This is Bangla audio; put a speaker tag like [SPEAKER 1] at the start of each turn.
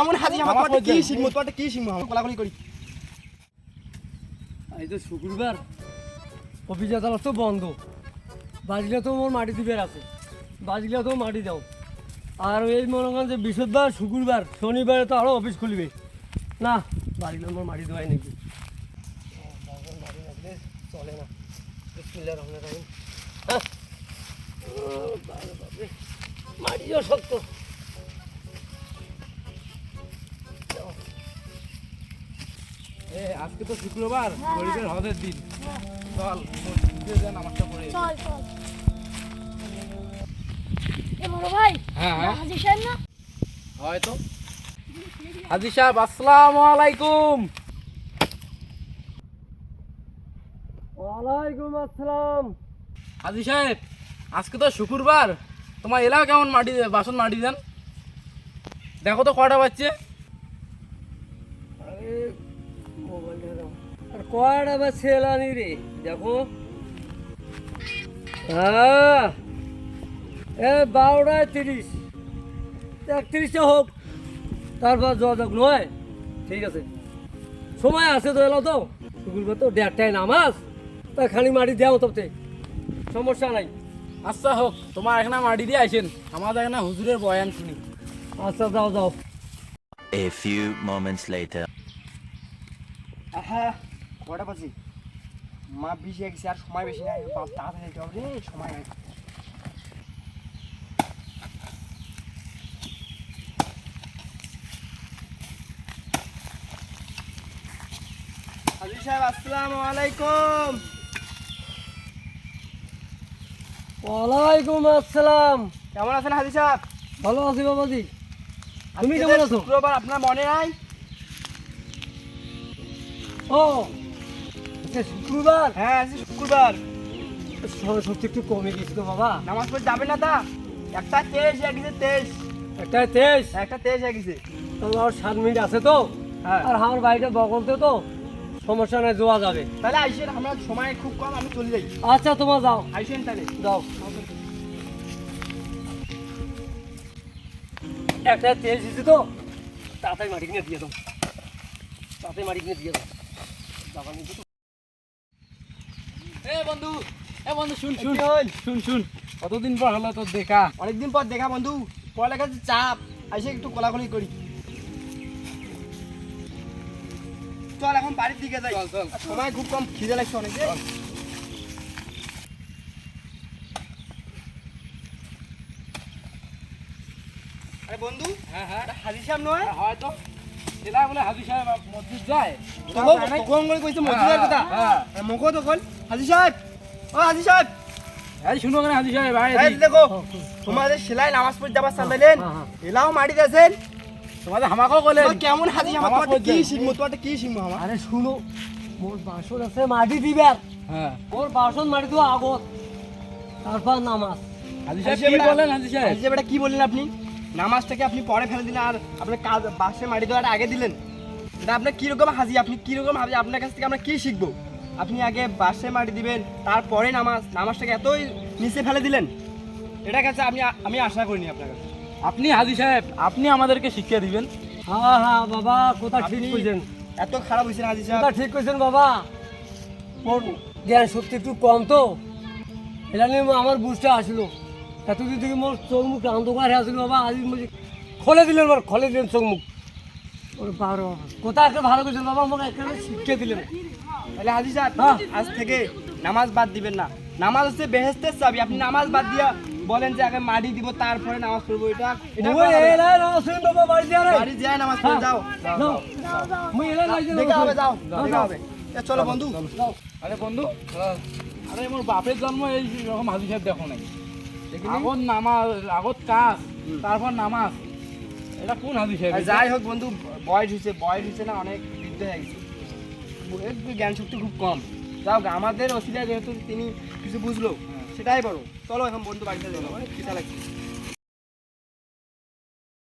[SPEAKER 1] এমন হাজি আমার তোরটা কি শিখব তোরটা কি শিখব আমি কোলাকুলি করি।
[SPEAKER 2] এই তো শুক্রবার। অফিস আদালত তো বন্ধ। বাজলে তো মোর মাটি দিবের আছে বাজলে তো মাটি দাও। আর এই মনে করেন যে বৃহস্পতিবার শুক্রবার শনিবারে তো আরও অফিস খুলবে। না বাজলে মোর মাটি দেওয়াই নাকি। চলে না। মাটিও শক্ত।
[SPEAKER 3] এ আজকে তো শুক্রবার গরিবের হজের দিন। চল নামাজটা পড়ে
[SPEAKER 4] চল চল। ভাই
[SPEAKER 3] হ্যাঁ হ্যাঁ।
[SPEAKER 4] হাজির সাহেব না?
[SPEAKER 3] হয়তো হাজি সাহেব আসসালামু আলাইকুম।
[SPEAKER 2] ওয়ালাইকুম আসসালাম।
[SPEAKER 3] হাজি সাহেব আজকে তো শুক্রবার। তোমার এলাকা কেমন মাটি বাসন মাটি দেন? দেখো তো কটা বাচ্চে
[SPEAKER 2] আরে মোবাইলটা দাও আর কয়টা বা ছেলানি রে? দেখো। হ্যাঁ এ বারোটায় তিরিশ। একত্রিশে হোক। তারপর যোগাযোগ নয়। ঠিক আছে। সময় আছে তো এলো তো। শুক্রবার তো দেড়টায় নামাজ। তা খালি মাটি দেও তবে সমস্যা নাই।
[SPEAKER 3] আচ্ছা হোক। তোমার এখানে মাটি দিয়ে আইসেন আমাদের এখানে হুজুরের বয়ান শুনি।
[SPEAKER 2] আচ্ছা যাও যাও।
[SPEAKER 5] A few moments later.
[SPEAKER 1] হ্যাঁ কটা বাজে? মা বেশি গেছে আর সময় বেশি নাই। বাপ তাড়াতাড়ি যেতে হবে রে সময় নাই। হাজি সাহেব আসসালামু আলাইকুম।
[SPEAKER 2] ওয়ালাইকুম আসসালাম।
[SPEAKER 1] কেমন আছেন হাজি সাহেব?
[SPEAKER 2] ভালো আছি বাবাজি। তুমি
[SPEAKER 1] আজকে
[SPEAKER 2] কেমন আছো?
[SPEAKER 1] শুক্রবার আপনার মনে নাই?
[SPEAKER 2] ও আজকে শুক্রবার?
[SPEAKER 1] হ্যাঁ আজকে শুক্রবার।
[SPEAKER 2] সত্যি একটু কমে গেছি তো বাবা।
[SPEAKER 1] নামাজ পড়ে যাবে না তা? একটা তেইশ হয়ে গেছে তেইশ।
[SPEAKER 2] একটা তেইশ?
[SPEAKER 1] একটা তেইশ হয়ে গেছে
[SPEAKER 2] তাহলে সাত মিনিট আছে তো?
[SPEAKER 1] হ্যাঁ।
[SPEAKER 2] আর আমার বাড়িটা বগলতে তো? সমস্যা নাই যাওয়া যাবে।
[SPEAKER 1] তাহলে আইসেন আমরা সময় খুব কম আমি চলে যাই।
[SPEAKER 2] আচ্ছা তোমার যাও।
[SPEAKER 1] আইসেন তাহলে।
[SPEAKER 2] যাও। একটা তেল দিছি তো? তাড়াতাড়ি মাটি কিনে দিয়ে দাও। তাড়াতাড়ি মাটি কিনে দিয়ে দাও।
[SPEAKER 3] এ বন্ধু এ বন্ধু শুন শুন। শুন শুন। কতদিন পর হলো তোর দেখা?
[SPEAKER 1] অনেকদিন পর দেখা বন্ধু। পড়ালেখার চাপ। আইসে একটু কোলাকুলি করি। চল এখন বাড়ির দিকে যাই। সময় খুব কম খিদে লাগছে অনেক। আরে বন্ধু
[SPEAKER 3] হ্যাঁ হ্যাঁ।
[SPEAKER 1] এটা হাজি সাহেব নয়?
[SPEAKER 3] হয়তো। এলা বলে হাজি সাহেব মসজিদ যায়।
[SPEAKER 1] তোকে করে কইছে মসজিদের কথা?
[SPEAKER 3] হ্যাঁ
[SPEAKER 1] মুখও তো হাজি সাহেব ও হাজি সাহেব।
[SPEAKER 3] এই শুনো কেন হাজি সাহেব ভাই
[SPEAKER 1] দেখো তোমাদের সেলাই নামাজ পড়ে যাবার চালাইলেন
[SPEAKER 2] হ্যাঁ, হ্যাঁ।
[SPEAKER 1] এলাও মাটি
[SPEAKER 3] তোমাদের হামাকেও
[SPEAKER 1] কেমন হাজি কি। শিখব? কি শিখব আমার
[SPEAKER 2] আরে শুনো মোর বাসন আছে মাটি দিবার
[SPEAKER 3] হ্যাঁ।
[SPEAKER 2] ওর বাসন মাটি তো আগত। তারপর নামাজ।
[SPEAKER 3] হাজি সাহেব কি বলেন হাজি সাহেব?
[SPEAKER 1] হাজি সাহেব এটা কি বললেন আপনি? নামাজটাকে আপনি পরে ফেলে দিলেন আর আপনার কাজ বাসে মাটি দেওয়াটা আগে দিলেন। এটা আপনার কীরকম হাজি? আপনি কীরকম হাজি আপনার কাছ থেকে আমরা কী শিখব? আপনি আগে বাসে মাটি দিবেন তারপরে নামাজ নামাজটাকে এতই নিচে ফেলে দিলেন। এটা কাছে আমি আমি আশা করিনি আপনার কাছে।
[SPEAKER 3] আপনি হাজি সাহেব আপনি আমাদেরকে শিক্ষা দিবেন।
[SPEAKER 2] হ্যাঁ হ্যাঁ বাবা কোথা ঠিক কইছেন।
[SPEAKER 1] এত খারাপ হয়েছেন হাজি সাহেব।
[SPEAKER 2] ঠিক কইছেন বাবা। জ্ঞান শক্তি একটু কম তো। এটা নিয়ে আমার বুঝতে আসলো। এতদিন থেকে মোর চোখ মুখ অন্ধকার হয়ে আসলো বাবা আজ মুঝে খোলে দিলেন আমার খোলে দিলেন চোখ মুখ। ওর বারো কোথা একটা ভালো করেছেন বাবা আমাকে একেবারে শিক্ষা দিলেন।
[SPEAKER 1] তাহলে হাজি সাহেব
[SPEAKER 2] হ্যাঁ।
[SPEAKER 1] আজ থেকে নামাজ বাদ দিবেন না। নামাজ হচ্ছে বেহেস্তের চাবি আপনি নামাজ বাদ দিয়া বলেন যে আগে মাটি দিব তারপরে নামাজ পড়ব এটা
[SPEAKER 2] বাবা বাড়ি
[SPEAKER 1] যায় নামাজ পড়ে যাও। দেখা হবে যাও
[SPEAKER 2] যাও,
[SPEAKER 1] দেখা হবে। চলো বন্ধু।
[SPEAKER 3] আরে বন্ধু আরে মোর বাপের জন্ম এই রকম হাজি সাহেব দেখো নাই। আগত নামাজ আগত কাজ তারপর নামাজ। এটা কোন
[SPEAKER 1] হাদিস যাই হোক বন্ধু বয়স হয়েছে বয়স হয়েছে না অনেক বৃদ্ধ হয়ে গেছে। একটু জ্ঞান শক্তি খুব কম। যাও আমাদের অসুবিধা যেহেতু তিনি কিছু বুঝলো সেটাই বড় চলো এখন বন্ধু বাড়িতে যাব অনেক খিদা লাগছে।